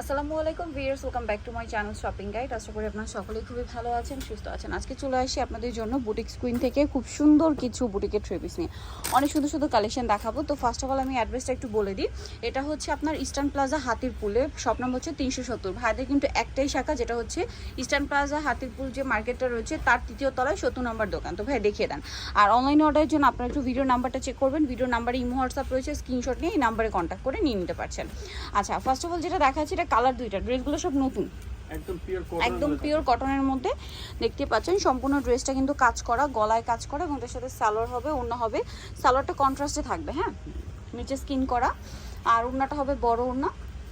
আসসালামু আলাইকুম viewers welcome back to my channel shopping guide আশা করি আপনারা সকলেই খুবই ভালো আছেন, সুস্থ আছেন। আজকে চলে আসি আপনাদের জন্য বুটিক স্কুইন থেকে খুব সুন্দর কিছু বুটিকের থ্রি পিস নিয়ে। অনেক সুন্দর সুন্দর কালেকশন দেখাবো। তো ফার্স্ট অফ অল আমি অ্যাড্রেসটা একটু বলে দিই। এটা হচ্ছে আপনার ইস্টার্ন প্লাজা হাতিরপুলে। শপ নাম হচ্ছে তিনশো সত্তর। ভাইদের কিন্তু একটাই শাখা, যেটা হচ্ছে ইস্টার্ন প্লাজা হাতিরপুল যে মার্কেটটা রয়েছে, তার তৃতীয় তলায় সত্তর নম্বর দোকান। তো ভাই, দেখিয়ে দেন। আর অনলাইন অর্ডারের জন্য আপনারা একটু ভিডিও নাম্বারটা চেক করবেন। ভিডিও নাম্বারে ইমো হোয়াটসঅ্যাপ রয়েছে। স্ক্রিনশট নিয়ে এই নাম্বারে কন্ট্যাক্ট করে নিয়ে নিতে পারছেন। আচ্ছা ফার্স্ট অফ অল যেটা দেখাচ্ছি কালার দুইটা। ড্রেসগুলো সব নতুন। একদম পিওর কটনের মধ্যে। দেখতে পাচ্ছেন। সম্পূর্ণ ড্রেসটা কিন্তু কাজ করা গলায় কাজ করা এবং তার সাথে সালোয়ার হবে অন্য হবে। সালোয়ারটা কন্ট্রাস্টে থাকবে হ্যাঁ? নিচে স্কিন করা। আর ওড়নাটা হবে বড় ওড়না।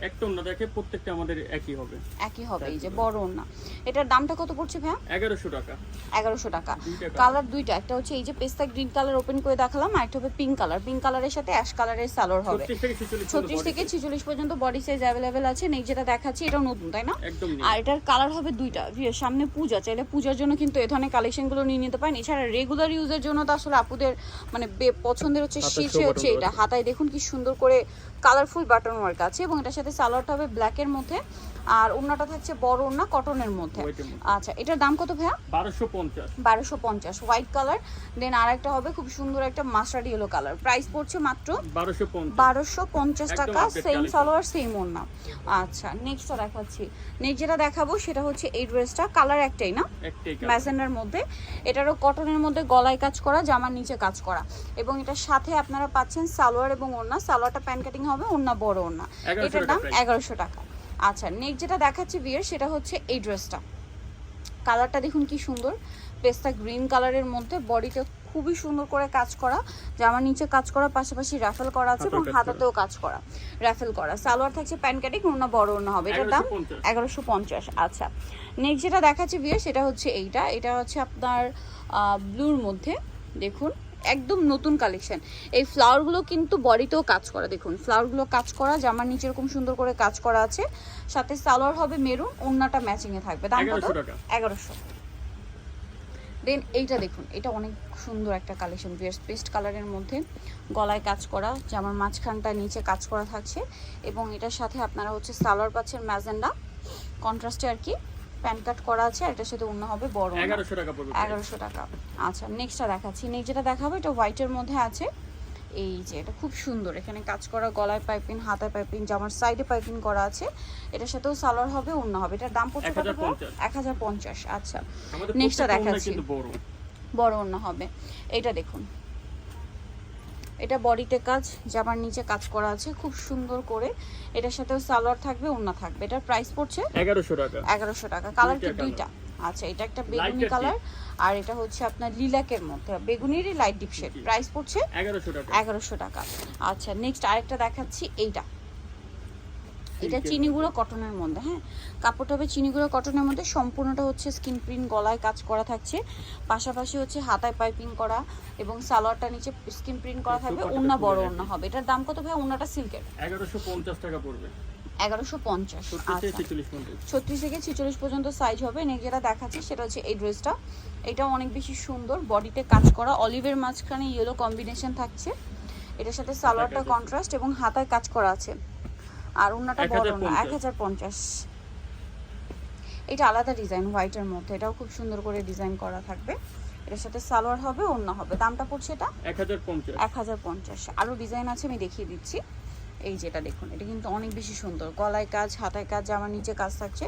একটা অন্য দেখে প্রত্যেকটা আমাদের একই হবে। একই হবে এই যে বড় ওড়না। এটার দামটা কত পড়ছে ভাইয়া? এগারোশো টাকা। এগারোশো টাকা। কালার দুইটা একটা হচ্ছে এই যে পেস্তা গ্রিন কালার ওপেন করে দেখালাম আর একটা হবে পিঙ্ক কালার। পিঙ্ক কালারের সাথে অ্যাশ কালারের সালোয়ার হবে। ছত্রিশ থেকে ছেচল্লিশ ছত্রিশ থেকে ছিচল্লিশ পর্যন্ত বডি সাইজ অ্যাভেলেবেল আছে। নেই যেটা দেখাচ্ছি এটাও নতুন তাই না? আর এটার কালার হবে দুইটা। সামনে পূজা। চাইলে পূজার জন্য কিন্তু এ ধরনের কালেকশনগুলো নিয়ে নিতে পারেন। এছাড়া রেগুলার ইউজের জন্য তো আসলে আপুদের মানে পছন্দের হচ্ছে শীর্ষে হচ্ছে এটা। হাতায় দেখুন কি সুন্দর করে কালারফুল বাটন ওয়ার্ক আছে এবং এটার সাথে সালোয়ারটা হবে ব্ল্যাকের মধ্যে। আর ওড়নাটা থাকছে বড় ওড়না কটনের মধ্যে। এর মধ্যে। আচ্ছা এটার দাম কত ভাইয়া? বারোশো পঞ্চাশ। বারোশো পঞ্চাশ হোয়াইট কালার দেন আর একটা হবে খুব সুন্দর একটা মাস্টার্ড ইয়েলো কালার প্রাইস পড়ছে মাত্র বারোশো পঞ্চাশ। টাকা সেম সালোয়ার সেম ওড়না আচ্ছা নেক্সটটা দেখাচ্ছি। নেক্সট যেটা দেখাবো সেটা হচ্ছে এই ড্রেসটা কালার একটাই না। ম্যাজেন্ডার মধ্যে। এটারও কটনের মধ্যে গলায় কাজ করা জামার নিচে কাজ করা। এবং এটার সাথে আপনারা পাচ্ছেন সালোয়ার এবং ওড়না সালোয়ারটা প্যান কাটিং হবে ওড়না বড় ওড়না এটার দাম এগারোশো টাকা। আচ্ছা নেক্সট যেটা দেখাচ্ছি বিয়ের সেটা হচ্ছে এই ড্রেসটা কালারটা দেখুন কি সুন্দর। পেস্তা গ্রিন কালারের মধ্যে বডিতে খুবই সুন্দর করে কাজ করা জামার নিচে কাজ করা পাশাপাশি র্যাফেল করা আছে এবং। হাতাতেও কাজ করা। র্যাফেল করা। সালোয়ার থাকছে প্যান কাটিং ওড়না বড় ওড়না হবে। এটার দাম এগারোশো পঞ্চাশ। আচ্ছা নেক্সট যেটা দেখাচ্ছি বিয়ে সেটা হচ্ছে এইটা। এটা হচ্ছে আপনার ব্লুর মধ্যে। দেখুন একদম নতুন কালেকশন এই ফ্লাওয়ারগুলো কিন্তু বডিতেও কাজ করা দেখুন। ফ্লাওয়ারগুলো কাজ করা জামার নিচে এরকম সুন্দর করে কাজ করা আছে। সাথে সালোয়ার হবে মেরুন ওড়নাটা ম্যাচিং এ থাকবে। দাম কত? 1100 এগারোশো। দেন এইটা দেখুন এটা অনেক সুন্দর একটা কালেকশন বিয়ার্স। পেস্ট কালারের মধ্যে গলায় কাজ করা জামার মাঝখানটা নিচে কাজ করা থাকছে। এবং এটার সাথে আপনারা হচ্ছে সালোয়ার পাচ্ছেন ম্যাজেন্ডা। কন্ট্রাস্টে আর কি প্যান্ট কাট করা আছে আর এটার সাথে অন্য হবে বড় এগারোশো টাকা এগারোশো টাকা। আচ্ছা নেক্সটটা দেখাচ্ছি। নেক্সট যেটা দেখাবো এটা হোয়াইটের মধ্যে আছে। এই যে এটা খুব সুন্দর। এখানে কাজ করা গলায় পাইপিং হাতায় পাইপিং জামার সাইডে পাইপিং করা আছে। এটার সাথেও সালোয়ার হবে অন্য হবে। এটার দাম পড়ছে কত এক হাজার পঞ্চাশ। আচ্ছা। আমাদের Next টা প্রত্যেকটা ওড়না দেখাচ্ছি। বড়। বড় অন্য হবে। এটা দেখুন। এটা বডিতে কাজ জামার নিচে কাজ করা আছে খুব সুন্দর করে। এটার সাথেও সালোয়ার থাকবে ওনা থাকবে। এটার প্রাইস পড়ছে এগারোশো টাকা। এগারোশো টাকা। কালার কি দুইটা আচ্ছা এটা একটা বেগুনি কালার আর এটা হচ্ছে আপনার লিলাকের মধ্যে। বেগুনিরই লাইট ডিপ শেড প্রাইস পড়ছে এগারোশো টাকা। এগারোশো টাকা। আচ্ছা নেক্সট আরেকটা দেখাচ্ছি এইটা। এটা Silk-এর চিনিগুলো কটনের মধ্যে হ্যাঁ? কাপড়টা হবে চিনিগুলো কটনের মধ্যে সম্পূর্ণটা হচ্ছে স্কিন প্রিন্ট গলায় কাজ করা থাকছে। পাশাপাশি হচ্ছে হাতায় পাইপিং করা এবং সালোয়ারটা নিচে স্কিন প্রিন্ট করা থাকবে ওন্না বড় ওন্না হবে। এটার দাম কত ভাই ওন্নাটা সিল্কের এগারোশো পঞ্চাশ টাকা পড়বে। এগারোশো পঞ্চাশ ছত্রিশ থেকে আচ্ছা। ছেচল্লিশ পর্যন্ত। সাইজ হবে। নেক্সট যেটা দেখাচ্ছি সেটা হচ্ছে এই ড্রেসটা এটাও অনেক বেশি সুন্দর বডিতে কাজ করা। অলিভের মাঝখানে ইয়েলো কম্বিনেশন থাকছে। এটার সাথে সালোয়ারটা কন্ট্রাস্ট এবং হাতায় কাজ করা আছে। আর ওনাটা বড় না 1050 এক হাজার পঞ্চাশ। এটা আলাদা ডিজাইন হোয়াইটের মধ্যে। এটাও খুব সুন্দর করে ডিজাইন করা থাকবে। এটার সাথে সালোয়ার হবে অন্য হবে। দামটা পড়ছে এটা? এক হাজার পঞ্চাশ। এক হাজার পঞ্চাশ। আরও ডিজাইন আছে আমি দেখিয়ে দিচ্ছি। এই যেটা দেখুন এটা কিন্তু অনেক বেশি সুন্দর। গলায় কাজ হাতায় কাজ জামার নিচে কাজ থাকছে।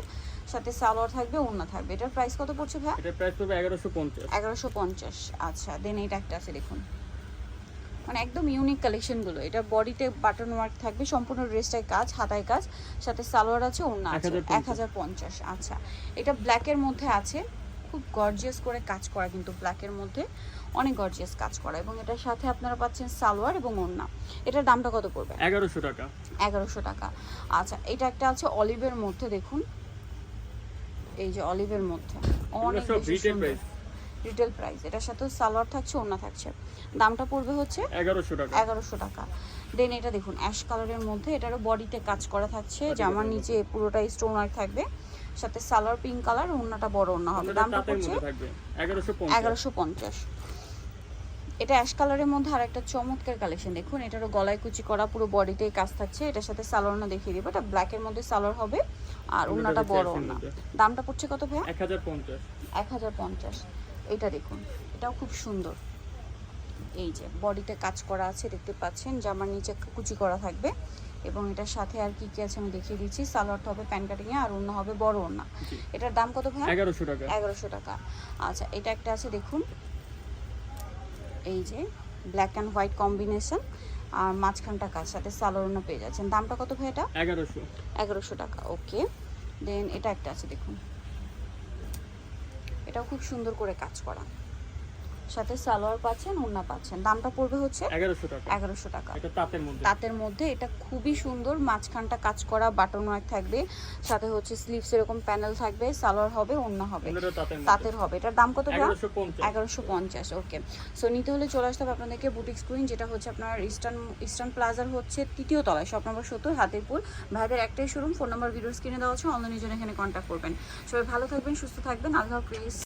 সাথে সালোয়ার থাকবে ওড়না থাকবে। এটার প্রাইস কত পড়ছে ভাই এটার প্রাইস পড়বে এগারোশো পঞ্চাশ। এগারোশো পঞ্চাশ। আচ্ছা দেন এইটা একটা আছে দেখুন। মানে একদম ইউনিক কালেকশনগুলো এটা বডিতে বাটন ওয়ার্ক থাকবে সম্পূর্ণ ড্রেসটায় কাজ হাতায় কাজ সাথে সালোয়ার আছে ওড়না আছে। এক হাজার পঞ্চাশ। আচ্ছা। এটা ব্ল্যাকের মধ্যে আছে। খুব গর্জিয়াস করে কাজ করা কিন্তু ব্ল্যাকের মধ্যে। অনেক গর্জিয়াস কাজ করা। এবং এটার সাথে আপনারা পাচ্ছেন সালোয়ার এবং ওড়না। এটার দামটা কত পড়বে? এগারোশো টাকা। এগারোশো টাকা। আচ্ছা এটা একটা আছে অলিভের মধ্যে দেখুন। এই যে অলিভের মধ্যে। অনেক রিটেল প্রাইস এটার সাথে সালোয়ার থাকছে ওড়না থাকছে। দামটা পড়বে হচ্ছে এগারোশো টাকা। এগারোশো টাকা। দেন এটা দেখুন অ্যাশ কালারের মধ্যে এটারও বডিতে কাজ করা থাকছে জামার নিচে পুরোটাই স্টোন ওয়ার্ক থাকবে। সাথে সালোয়ার পিঙ্ক কালার ওড়নাটা বড় ওড়না হবে। দামটা পড়ছে এগারোশো পঞ্চাশ। এটা অ্যাশ কালারের মধ্যে আর একটা চমৎকার কালেকশন দেখুন এটারও গলায় কুচি করা পুরো বডিতেই কাজ থাকছে। এটার সাথে সালোয়ারটা দেখিয়ে দিব। এটা ব্ল্যাকের মধ্যে সালোয়ার হবে আর ওনাটা বড় ওনা দামটা পড়ছে কত ভাইয়া? এক হাজার পঞ্চাশ। এক হাজার পঞ্চাশ। এটা দেখুন এটাও খুব সুন্দর। এই যে বডিতে কাজ করা আছে দেখতে পাচ্ছেন জামার নিচে কুচি করা থাকবে। এবং এটার সাথে আর কি কি আছে আমি দেখিয়ে দিচ্ছি সালোয়ারটা হবে প্যান কাটিংয়ে আর অন্য হবে বড় জি। এটার দাম কত ভাই এগারোশো টাকা। এগারোশো টাকা। আচ্ছা এটা একটা আছে দেখুন। এই যে ব্ল্যাক অ্যান্ড হোয়াইট কম্বিনেশন আর মাঝখানটা কাজ সাথে সালোয়ারও পেয়ে যাচ্ছেন। দামটা কত ভাই এটা? এগারোশো। এগারোশো টাকা ওকে দেন এটা একটা আছে দেখুন। এটাও খুব সুন্দর করে কাজ করা। সাথে সালোয়ার পাচ্ছেন ওন্না পাচ্ছেন। দামটা পড়বে হচ্ছে এগারোশো টাকা। এগারোশো টাকা। এটা তাঁতের মধ্যে। তাঁতের মধ্যে। এটা খুবই সুন্দর। মাঝখানটা কাজ করা বাটন ওয়ার্ক থাকবে। সাথে হচ্ছে স্লিভস এরকম প্যানেল থাকবে। সালোয়ার হবে ওন্না হবে। তাঁতের হবে। এটার দাম কত? এগারোশো পঞ্চাশ। ওকে। সো নিতে হলে চলে আসতে হবে আপনাদেরকে বুটিক স্ক্রিন যেটা হচ্ছে আপনার ইস্টার্ন ইস্টার্ন প্লাজার হচ্ছে তৃতীয় তলায় শপ নম্বর সত্তর হাতিরপুর ভাইদের একটাই শোরুম ফোন নাম্বার ভিডিও স্ক্রিনে দেওয়া আছে। অনলাইনের জন্য এখানে কন্ট্যাক্ট করবেন। সবাই ভালো থাকবেন সুস্থ থাকবেন। আল্লাহ হাফিজ।